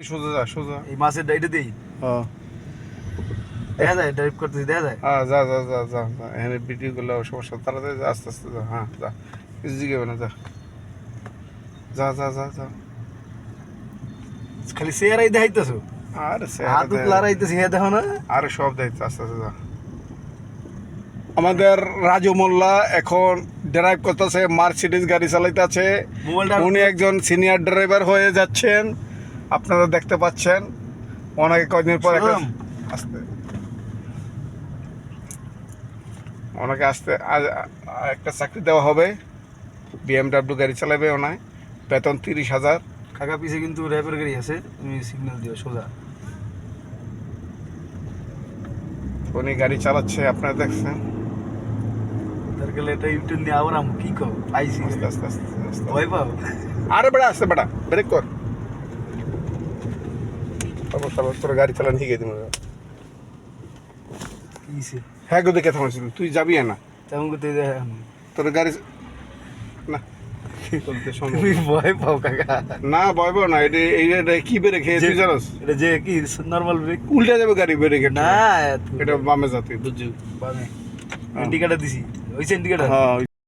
সোজা যা সোজা। এই মাছের ডাইটে দিই। হ্যাঁ দেখা যায় ড্রাইভ করতেছি দেখা যায়। হ্যাঁ যা যা যা যা। যা এখানে ভিডিও করলে সমস্যা তাড়াতাড়ি যা আস্তে আস্তে যা। হ্যাঁ যা। কিছু না যা। যা যা যা যা। খালি চেয়ারাই দেখাইতেছো? আরে হাত লারাইতেছি হ্যাঁ দেখো না। আরে সব দায়িত্ব আস্তে আস্তে যা। আমাদের রাজু মোল্লা এখন ড্রাইভ করতেছে মার্সিডিজ গাড়ি চালাইতেছে। উনি একজন সিনিয়র ড্রাইভার হয়ে যাচ্ছেন। আপনারা দেখতে পাচ্ছেন অনেকে কয়দিন পর একটা আসতে। ওনাকে আসতে আজ- একটা চাকরি দেওয়া হবে বিএমডাব্লিউ গাড়ি চালাবে ওনায় বেতন তিরিশ হাজার। কাকা পিছে কিন্তু র্যাপের গাড়ি আছে তুমি সিগন্যাল দিও সোজা। উনি গাড়ি চালাচ্ছে আপনারা দেখছেন। তার গেলে এটা ইউটিউব নিয়ে আবার আমি কি কো আইসি আস্তে আস্তে আস্তে আস্তে। ভয় পাও? আরে বেড়া আসতে বেড়া ব্রেক কর। তারপর তারপর তোর গাড়ি চালান শিখে দিব হ্যাঁ গো দেখে থামাইছিল তুই যাবি না? তেমন করতে তোর গাড়ি না। ভয় পাও কাকা। না বয়ব না। এটা এইটা কি বেড়ে খেয়ে তুই জানোস? এটা যে কি নর্মাল ব্রেক উল্টে যাবে গাড়ি বেড়ে না এটা বামে যাতে বুঝছি বামে। ইন্ডিকেটার দিছি। ওই ইন্ডিকেটার হ্যাঁ